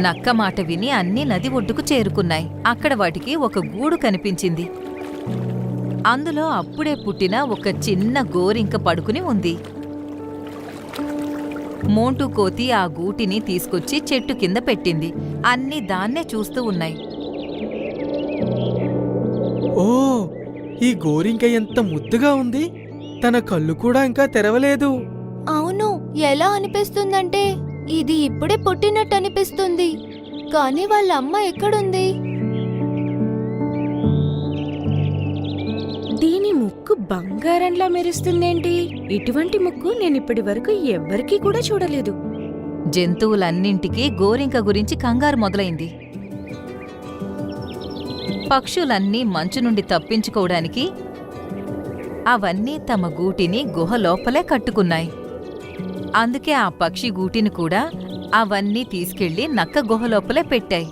నక్క మాట విని అన్ని నది ఒడ్డుకు చేరుకున్నాయి. అక్కడ వాటికి ఒక గూడు కనిపించింది. అందులో అప్పుడే పుట్టిన ఒక చిన్న గోరింక పడుకుని ఉంది. మోంటూ కోతి ఆ గూటిని తీసుకొచ్చి చెట్టు కింద పెట్టింది. అన్ని దాన్నే చూస్తూ ఉన్నాయి. ఓ ఈ గోరింక ఎంత ముద్దుగా ఉంది. తన కళ్ళు కూడా ఇంకా తెరవలేదు. అవును ఎలా అనిపిస్తుందంటే ఇది ఇప్పుడే పుట్టినట్టు అనిపిస్తుంది. కానీ వాళ్ళ అమ్మ ఎక్కడుంది? దీని ముక్కు బంగారంలా మెరుస్తుందేంటి? ఇటువంటి ముక్కు నేను ఇప్పటి వరకు ఎవ్వరికీ కూడా చూడలేదు. జంతువులన్నింటికీ గోరింక గురించి కంగారు మొదలైంది. పక్షులన్నీ మంచు నుండి తప్పించుకోవడానికి అవన్నీ తమ గూటిని గుహ లోపలే కట్టుకున్నాయి. అందుకే ఆ పక్షి గూటిని కూడా అవన్నీ తీసుకెళ్ళి నక్క గుహలోపలే పెట్టాయి.